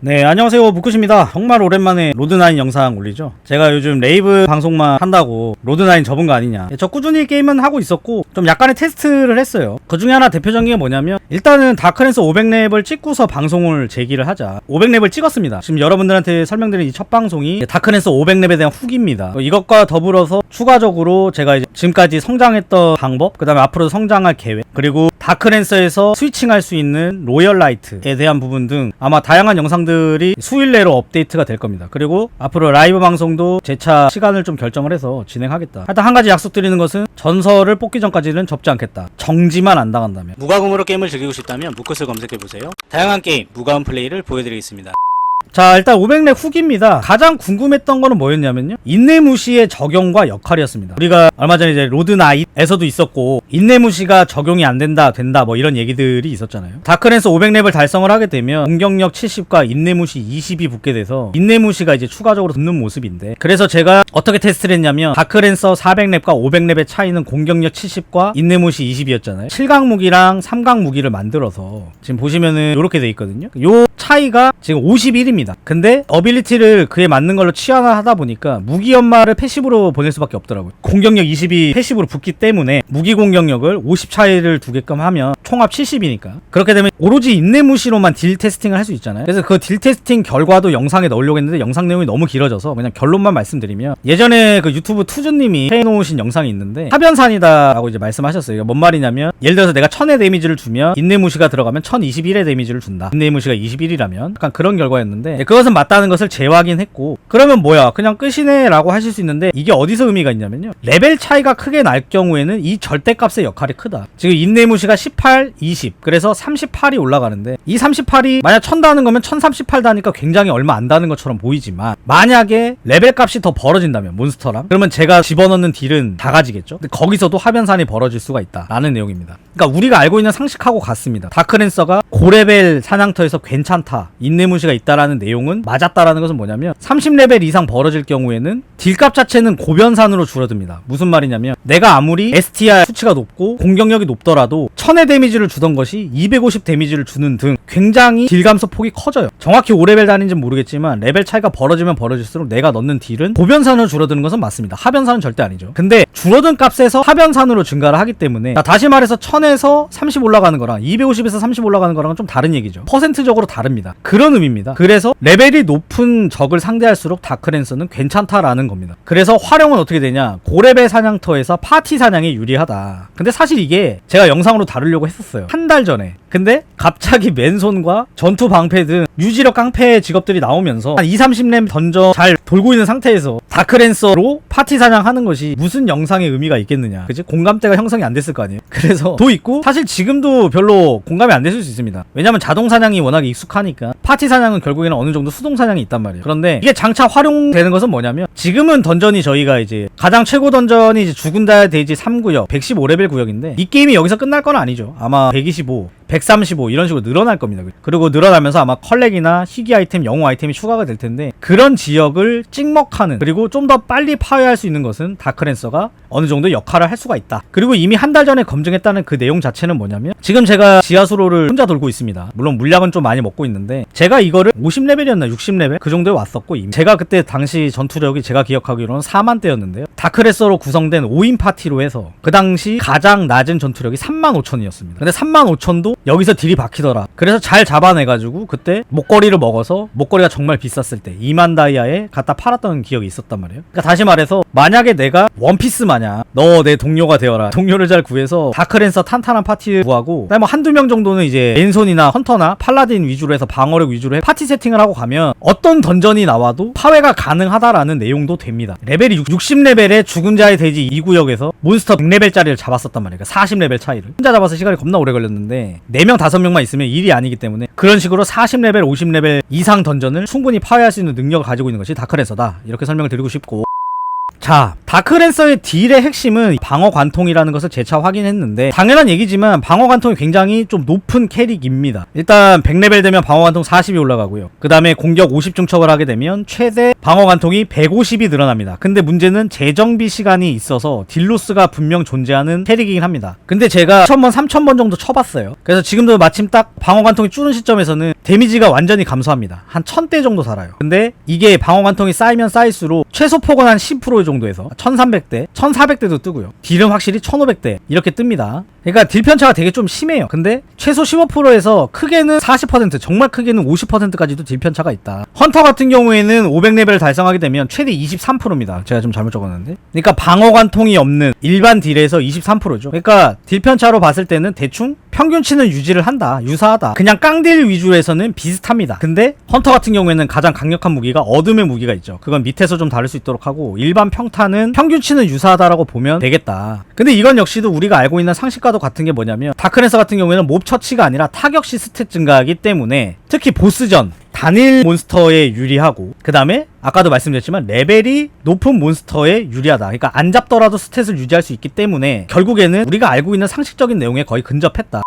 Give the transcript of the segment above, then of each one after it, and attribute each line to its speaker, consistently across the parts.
Speaker 1: 네, 안녕하세요. 무쿠십니다. 정말 오랜만에 로드9 영상 올리죠. 제가 요즘 레이브 방송만 한다고 로드9 접은 거 아니냐. 저 꾸준히 게임은 하고 있었고, 좀 약간의 테스트를 했어요. 그 중에 하나 대표적인 게 뭐냐면, 일단은 다크랜스 500렙을 찍고서 방송을 제기를 하자. 500렙을 찍었습니다. 지금 여러분들한테 설명드린 이 첫 방송이 다크랜스 500렙에 대한 후기입니다. 이것과 더불어서 추가적으로 제가 지금까지 성장했던 방법, 그 다음에 앞으로 성장할 계획, 그리고 다크랜서에서 스위칭할 수 있는 로열 라이트에 대한 부분 등 아마 다양한 영상들이 수일 내로 업데이트가 될 겁니다. 그리고 앞으로 라이브 방송도 재차 시간을 좀 결정을 해서 진행하겠다. 하여튼 한 가지 약속드리는 것은 전설을 뽑기 전까지는 접지 않겠다. 정지만 안 당한다면. 무과금으로 게임을 즐기고 싶다면 무컷을 검색해보세요. 다양한 게임, 무과금 플레이를 보여드리겠습니다. 자 일단 500렙 후기입니다. 가장 궁금했던 거는 뭐였냐면요. 인내무시의 적용과 역할이었습니다. 우리가 얼마 전에 이제 로드나잇에서도 있었고 인내무시가 적용이 안 된다 된다 뭐 이런 얘기들이 있었잖아요. 다크랜스 500렙을 달성을 하게 되면 공격력 70과 인내무시 20이 붙게 돼서 인내무시가 이제 추가적으로 붙는 모습인데 그래서 제가 어떻게 테스트를 했냐면 다크랜서 400렙과 500렙의 차이는 공격력 70과 인내무시 20이었잖아요. 7강 무기랑 3강 무기를 만들어서 지금 보시면은 이렇게 돼 있거든요. 요 차이가 지금 51 입니다. 근데 어빌리티를 그에 맞는 걸로 치환하다 보니까 무기 연마를 패시브로 보낼 수밖에 없더라고요. 공격력 20이 패시브로 붙기 때문에 무기 공격력을 50 차이를 두게끔 하면 총합 70이니까 그렇게 되면 오로지 인내무시로만 딜 테스팅을 할 수 있잖아요. 그래서 그 딜 테스팅 결과도 영상에 넣으려고 했는데 영상 내용이 너무 길어져서 그냥 결론만 말씀드리면 예전에 그 유튜브 투즈님이 해놓으신 영상이 있는데 하변산이다라고 이제 말씀하셨어요. 뭔 말이냐면 예를 들어서 내가 1000의 데미지를 주면 인내무시가 들어가면 1021의 데미지를 준다. 인내무시가 21이라면 약간 그런 결과였는데 네, 그것은 맞다는 것을 재확인했고 그러면 뭐야? 그냥 끝이네 라고 하실 수 있는데 이게 어디서 의미가 있냐면요. 레벨 차이가 크게 날 경우에는 이 절대값의 역할이 크다. 지금 인내무시가 18, 20 그래서 38이 올라가는데 이 38이 만약 1000다는 거면 1038 다니까 굉장히 얼마 안 다는 것처럼 보이지만 만약에 레벨 값이 더 벌어진다면 몬스터랑 그러면 제가 집어넣는 딜은 다 가지겠죠? 근데 거기서도 하변산이 벌어질 수가 있다. 라는 내용입니다 그러니까 우리가 알고 있는 상식하고 같습니다 다크랜서가 고레벨 사냥터에서 괜찮다 인내무시가 있다라는 내용은 맞았다라는 것은 뭐냐면 30레벨 이상 벌어질 경우에는 딜값 자체는 고변산으로 줄어듭니다. 무슨 말이냐면 내가 아무리 STR 수치가 높고 공격력이 높더라도 1000의 데미지를 주던 것이 250 데미지를 주는 등 굉장히 딜 감소 폭이 커져요. 정확히 5레벨 단인지는 모르겠지만 레벨 차이가 벌어지면 벌어질수록 내가 넣는 딜은 고변산으로 줄어드는 것은 맞습니다. 하변산은 절대 아니죠. 근데 줄어든 값에서 하변산으로 증가를 하기 때문에 자, 다시 말해서 1000 에서 30 올라가는 거랑 250에서 30 올라가는 거랑은 좀 다른 얘기죠. 퍼센트적으로 다릅니다. 그런 의미입니다. 그래서 레벨이 높은 적을 상대할수록 다크랜서는 괜찮다라는 겁니다. 그래서 활용은 어떻게 되냐? 고레벨 사냥터에서 파티 사냥이 유리하다. 근데 사실 이게 제가 영상으로 다루려고 했었어요. 한 달 전에. 근데 갑자기 맨손과 전투 방패 등 유지력 깡패 직업들이 나오면서 한 2, 30렘 던져 잘 돌고 있는 상태에서 다크랜서로 파티 사냥하는 것이 무슨 영상의 의미가 있겠느냐. 그지? 공감대가 형성이 안 됐을 거 아니에요. 그래서 도 있고 사실 지금도 별로 공감이 안 됐을 수 있습니다. 왜냐면 자동 사냥이 워낙 익숙하니까 파티 사냥은 결국에는 어느 정도 수동 사냥이 있단 말이에요. 그런데 이게 장차 활용되는 것은 뭐냐면 지금은 던전이 저희가 이제 가장 최고 던전이 이제 죽은 달 대지 3구역 115레벨 구역인데 이 게임이 여기서 끝날 건 아니죠. 아마 125 135 이런 식으로 늘어날 겁니다. 그리고 늘어나면서 아마 컬렉이나 희귀 아이템, 영웅 아이템이 추가가 될 텐데 그런 지역을 찍먹하는 그리고 좀 더 빨리 파괴할 수 있는 것은 다크랜서가 어느 정도 역할을 할 수가 있다. 그리고 이미 한 달 전에 검증했다는 그 내용 자체는 뭐냐면 지금 제가 지하수로를 혼자 돌고 있습니다. 물론 물약은 좀 많이 먹고 있는데 제가 이거를 50레벨이었나 60레벨 그 정도에 왔었고 이미 제가 그때 당시 전투력이 제가 기억하기로는 4만 대였는데요. 다크레서로 구성된 5인 파티로 해서 그 당시 가장 낮은 전투력이 3만 5천이었습니다. 근데 3만 5천도 여기서 딜이 박히더라. 그래서 잘 잡아내가지고 그때 목걸이를 먹어서 목걸이가 정말 비쌌을 때 2만 다이아에 갖다 팔았던 기억이 있었단 말이에요. 그러니까 다시 말해서 만약에 내가 원피스 마냥 너내 동료가 되어라. 동료를 잘 구해서 다크랜서 탄탄한 파티를 구하고 뭐 한두 명 정도는 이제 랜손이나 헌터나 팔라딘 위주로 해서 방어력 위주로 해 파티 세팅을 하고 가면 어떤 던전이 나와도 파괴가 가능하다라는 내용도 됩니다. 레벨이 60레벨의 죽은 자의 대지 2구역에서 몬스터 100레벨짜리를 잡았었단 말이에요. 40레벨 차이를. 혼자 잡아서 시간이 겁나 오래 걸렸는데 4명 5명만 있으면 일이 아니기 때문에 그런 식으로 40레벨 50레벨 이상 던전을 충분히 파괴할 수 있는 능력을 가지고 있는 것이 다크랜서다. 이렇게 설명을 드리고 싶고 자, 다크랜서의 딜의 핵심은 방어 관통이라는 것을 재차 확인했는데 당연한 얘기지만 방어 관통이 굉장히 좀 높은 캐릭입니다. 일단 100레벨 되면 방어 관통 40이 올라가고요. 그 다음에 공격 50 중첩을 하게 되면 최대 방어 관통이 150이 늘어납니다. 근데 문제는 재정비 시간이 있어서 딜로스가 분명 존재하는 캐릭이긴 합니다. 근데 제가 1000번, 3000번 정도 쳐봤어요. 그래서 지금도 마침 딱 방어 관통이 줄은 시점에서는 데미지가 완전히 감소합니다. 한 1000대 정도 살아요. 근데 이게 방어 관통이 쌓이면 쌓일수록 최소 폭은 한 10% 정도 에서 1300대, 1400대도 뜨고요. 딜은 확실히 1500대 이렇게 뜹니다. 그러니까 딜 편차가 되게 좀 심해요. 근데 최소 15%에서 크게는 40% 정말 크게는 50%까지도 딜 편차가 있다. 헌터 같은 경우에는 500레벨을 달성하게 되면 최대 23%입니다. 제가 좀 잘못 적었는데. 그러니까 방어 관통이 없는 일반 딜에서 23%죠. 그러니까 딜 편차로 봤을 때는 대충 평균치는 유지를 한다. 유사하다. 그냥 깡딜 위주에서는 비슷합니다. 근데 헌터 같은 경우에는 가장 강력한 무기가 어둠의 무기가 있죠. 그건 밑에서 좀 다를 수 있도록 하고 일반 평타는 평균치는 유사하다라고 보면 되겠다. 근데 이건 역시도 우리가 알고 있는 상식과도 같은 게 뭐냐면 다크랜서 같은 경우에는 몹 처치가 아니라 타격 시 스탯 증가하기 때문에 특히 보스전 단일 몬스터에 유리하고 그 다음에 아까도 말씀드렸지만 레벨이 높은 몬스터에 유리하다. 그러니까 안 잡더라도 스탯을 유지할 수 있기 때문에 결국에는 우리가 알고 있는 상식적인 내용에 거의 근접했다.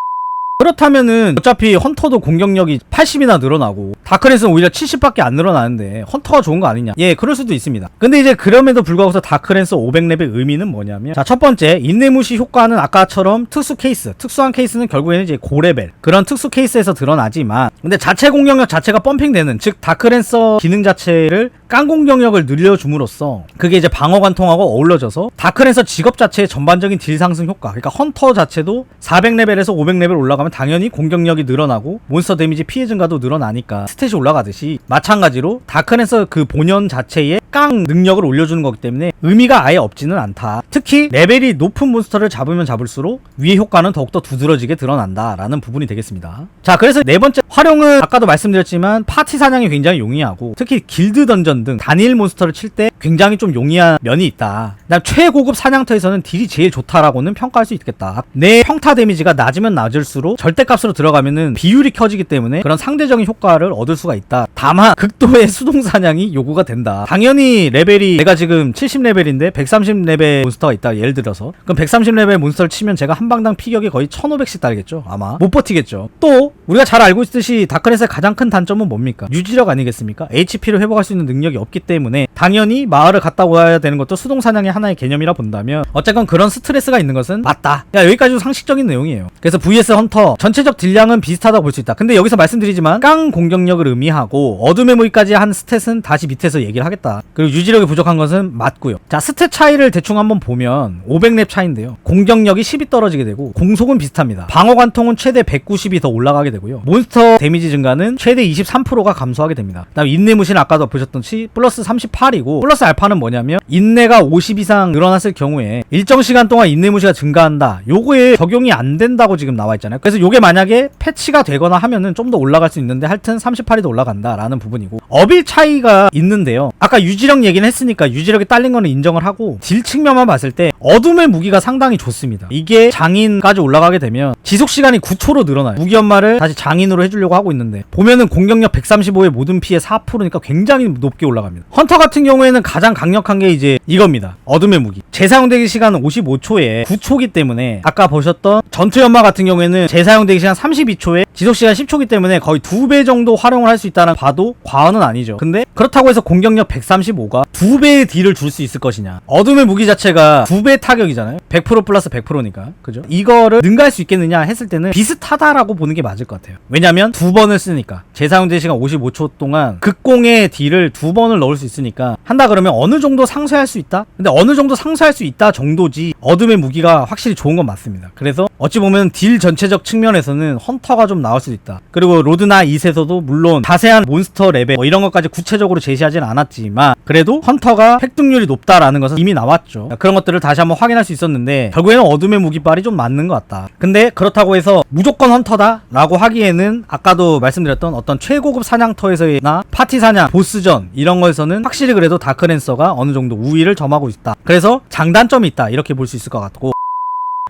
Speaker 1: 그렇다면은 어차피 헌터도 공격력이 80이나 늘어나고 다크랜스는 오히려 70밖에 안 늘어나는데 헌터가 좋은 거 아니냐. 예 그럴 수도 있습니다. 근데 이제 그럼에도 불구하고 다크랜스 500렙의 의미는 뭐냐면 자 첫 번째 인내무시 효과는 아까처럼 특수 케이스 특수한 케이스는 결국에는 이제 고레벨 그런 특수 케이스에서 드러나지만 근데 자체 공격력 자체가 펌핑되는 즉 다크랜서 기능 자체를 깡 공격력을 늘려줌으로써 그게 이제 방어 관통하고 어우러져서 다크랜서 직업 자체의 전반적인 딜 상승 효과 그러니까 헌터 자체도 400레벨에서 500레벨 올라가면 당연히 공격력이 늘어나고 몬스터 데미지 피해 증가도 늘어나니까 스탯이 올라가듯이 마찬가지로 다크랜서 그 본연 자체의 깡 능력을 올려주는 거기 때문에 의미가 아예 없지는 않다. 특히 레벨이 높은 몬스터를 잡으면 잡을수록 위의 효과는 더욱더 두드러지게 드러난다라는 부분이 되겠습니다. 자 그래서 네 번째 활용은 아까도 말씀드렸지만 파티 사냥이 굉장히 용이하고 특히 길드 던전 등 단일 몬스터를 칠 때 굉장히 좀 용이한 면이 있다. 그다음 최고급 사냥터에서는 딜이 제일 좋다라고는 평가할 수 있겠다. 내 평타 데미지가 낮으면 낮을수록 절대값으로 들어가면은 비율이 켜지기 때문에 그런 상대적인 효과를 얻을 수가 있다. 다만 극도의 수동 사냥이 요구가 된다. 당연히 레벨이 내가 지금 70레벨인데 130레벨 몬스터가 있다. 예를 들어서 그럼 130레벨 몬스터를 치면 제가 한 방당 피격이 거의 1500씩 달겠죠. 아마 못 버티겠죠. 또 우리가 잘 알고 있듯이 다크넷의 가장 큰 단점은 뭡니까? 유지력 아니겠습니까? HP를 회복할 수 있는 능력이 없기 때문에 당연히 마을을 갔다 와야 되는 것도 수동 사냥의 하나의 개념이라 본다면 어쨌건 그런 스트레스가 있는 것은 맞다. 야 여기까지도 상식적인 내용이에요. 그래서 VS 헌터 전체적 딜량은 비슷하다고 볼 수 있다. 근데 여기서 말씀드리지만 깡 공격력을 의미하고 어둠의 무기까지 한 스탯은 다시 밑에서 얘기를 하겠다. 그리고 유지력이 부족한 것은 맞고요. 자 스탯 차이를 대충 한번 보면 500렙 차인데요. 공격력이 10이 떨어지게 되고 공속은 비슷합니다. 방어 관통은 최대 190이 더 올라가게 되고요. 몬스터 데미지 증가는 최대 23%가 감소하게 됩니다. 그다음 인내 무신 아까도 보셨던 시 플러스 38이고 플러스 알파는 뭐냐면 인내가 50 이상 늘어났을 경우에 일정 시간 동안 인내 무시가 증가한다. 요거에 적용이 안 된다고 지금 나와 있잖아요. 그래서 요게 만약에 패치가 되거나 하면은 좀 더 올라갈 수 있는데 하여튼 38이 더 올라간다라는 부분이고 어빌 차이가 있는데요. 아까 유지력 얘기는 했으니까 유지력이 딸린 거는 인정을 하고 딜 측면만 봤을 때 어둠의 무기가 상당히 좋습니다. 이게 장인까지 올라가게 되면 지속 시간이 9초로 늘어나요. 무기 연마를 다시 장인으로 해주려고 하고 있는데 보면은 공격력 135의 모든 피해 4%니까 굉장히 높게 올라갑니다. 헌터 같은 경우에는 가장 강력한 게 이제 이겁니다. 어둠의 무기. 재사용되기 시간은 55초에 9초기 때문에 아까 보셨던 전투 연마 같은 경우에는 재사용되기 시간 32초에 지속 시간 10초기 때문에 거의 두 배 정도 활용을 할 수 있다는 봐도 과언은 아니죠. 근데 그렇다고 해서 공격력 135가 두 배의 딜을 줄 수 있을 것이냐? 어둠의 무기 자체가 두 배 타격이잖아요. 100% 플러스 100%니까 그죠? 이거를 능가할 수 있겠느냐 했을 때는 비슷하다라고 보는 게 맞을 것 같아요. 왜냐면 두 번을 쓰니까 재사용된 시간 55초 동안 극공의 딜을 두 번을 넣을 수 있으니까 한다 그러면 어느 정도 상쇄할 수 있다? 근데 어느 정도 상쇄할 수 있다 정도지 어둠의 무기가 확실히 좋은 건 맞습니다. 그래서 어찌 보면 딜 전체적 측면에서는 헌터가 좀 나올 수도 있다. 그리고 로드나 이세서도 물론 자세한 몬스터 레벨 뭐 이런 것까지 구체적으로 제시하진 않았지만 그래도 헌터가 획득률이 높다라는 것은 이미 나왔죠. 그런 것들을 다시 한번 확인할 수 있었는데 결국에는 어둠의 무기빨이 좀 맞는 것 같다. 근데 그렇다고 해서 무조건 헌터다라고 하기에는 아까도 말씀드렸던 어떤 최고급 사냥터에서나 파티 사냥, 보스전 이런 거에서는 확실히 그래도 다크랜서가 어느 정도 우위를 점하고 있다. 그래서 장단점이 있다 이렇게 볼 수 있을 것 같고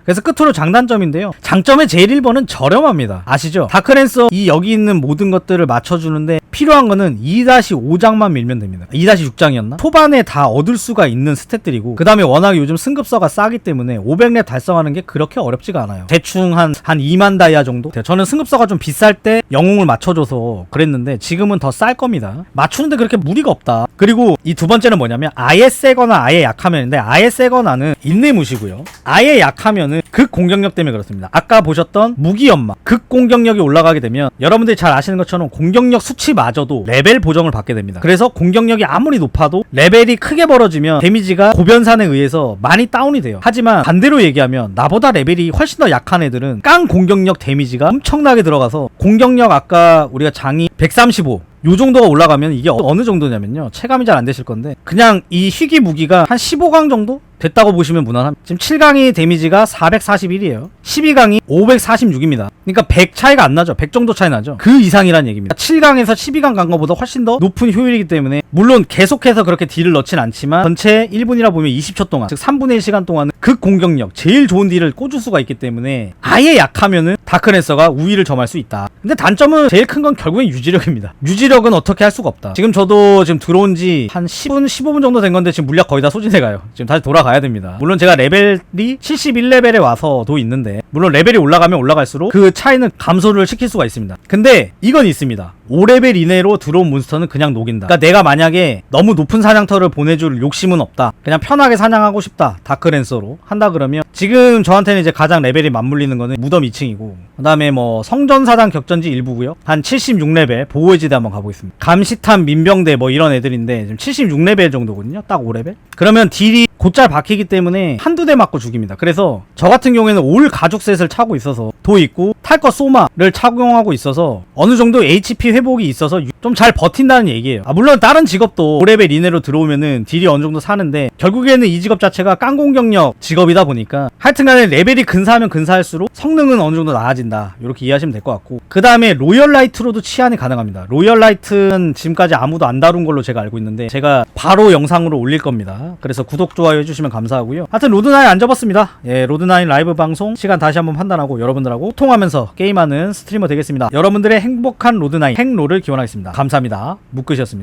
Speaker 1: 그래서 끝으로 장단점인데요. 장점의 제일 1번은 저렴합니다. 아시죠? 다크랜서 이 여기 있는 모든 것들을 맞춰주는데 필요한 거는 2-5장만 밀면 됩니다. 2-6장이었나? 초반에 다 얻을 수가 있는 스탯들이고 그 다음에 워낙 요즘 승급서가 싸기 때문에 500렙 달성하는 게 그렇게 어렵지가 않아요. 대충 한, 한 2만 다이아 정도? 저는 승급서가 좀 비쌀 때 영웅을 맞춰줘서 그랬는데 지금은 더 쌀 겁니다. 맞추는데 그렇게 무리가 없다. 그리고 이 두 번째는 뭐냐면 아예 세거나 아예 약하면인데 아예 세거나는 인내무시고요. 아예 약하면은 극 공격력 때문에 그렇습니다. 아까 보셨던 무기 연마 극 공격력이 올라가게 되면 여러분들이 잘 아시는 것처럼 공격력 수치마저도 레벨 보정을 받게 됩니다. 그래서 공격력이 아무리 높아도 레벨이 크게 벌어지면 데미지가 고변산에 의해서 많이 다운이 돼요. 하지만 반대로 얘기하면 나보다 레벨이 훨씬 더 약한 애들은 깡 공격력 데미지가 엄청나게 들어가서 공격력 아까 우리가 장이 135 요 정도가 올라가면 이게 어- 어느 정도냐면요. 체감이 잘 안 되실 건데 그냥 이 희귀 무기가 한 15강 정도 됐다고 보시면 무난합니다. 지금 7강이 데미지가 441이에요. 12강이 546입니다. 그러니까 100 차이가 안 나죠. 100 정도 차이 나죠. 그 이상이란 얘기입니다. 7강에서 12강 간 것보다 훨씬 더 높은 효율이기 때문에 물론 계속해서 그렇게 딜을 넣진 않지만 전체 1분이라 보면 20초 동안 즉 3분의 1 시간 동안은 극 공격력 제일 좋은 딜을 꽂을 수가 있기 때문에 아예 약하면은 다크랜서가 우위를 점할 수 있다. 근데 단점은 제일 큰 건 결국엔 유지력입니다. 유지력은 어떻게 할 수가 없다. 지금 저도 지금 들어온 지 한 10분, 15분 정도 된 건데 지금 물약 거의 다 소진해 가요. 지금 다시 돌아가야 됩니다. 물론 제가 레벨이 71레벨에 와서도 있는데 물론 레벨이 올라가면 올라갈수록 그 차이는 감소를 시킬 수가 있습니다. 근데 이건 있습니다. 5레벨 이내로 들어온 몬스터는 그냥 녹인다. 그러니까 내가 만약에 너무 높은 사냥터를 보내줄 욕심은 없다. 그냥 편하게 사냥하고 싶다. 다크랜서로 한다 그러면 지금 저한테는 이제 가장 레벨이 맞물리는 거는 무덤 2층이고 그다음에 뭐 성전사당 격전지 일부고요. 한 76레벨 보호의 지대 한번 가보겠습니다. 감시탄 민병대 뭐 이런 애들인데 지금 76레벨 정도거든요. 딱 5레벨. 그러면 딜이 곧잘 박히기 때문에 한두 대 맞고 죽입니다. 그래서 저 같은 경우에는 올 가죽 셋을 차고 있어서 도 있고 탈거 소마를 착용하고 있어서 어느 정도 HP 회복이 있어서 좀 잘 버틴다는 얘기예요. 아, 물론 다른 직업도 5레벨 이내로 들어오면은 딜이 어느 정도 사는데 결국에는 이 직업 자체가 깡공격력 직업이다 보니까 하여튼간에 레벨이 근사하면 근사할수록 성능은 어느 정도 나아진다. 이렇게 이해하시면 될 것 같고 그 다음에 로열 라이트로도 치환이 가능합니다. 로열 라이트는 지금까지 아무도 안 다룬 걸로 제가 알고 있는데 제가 바로 영상으로 올릴 겁니다. 그래서 구독 좋아요 해주시면 감사하고요. 하여튼 로드나인 안 접었습니다. 예, 로드나인 라이브 방송 시간 다시 한번 판단하고 여러분들하고 소통하면서 게임하는 스트리머 되겠습니다. 여러분들의 행복한 로드나인 행로를 기원하겠습니다. 감사합니다. 묶으셨습니다.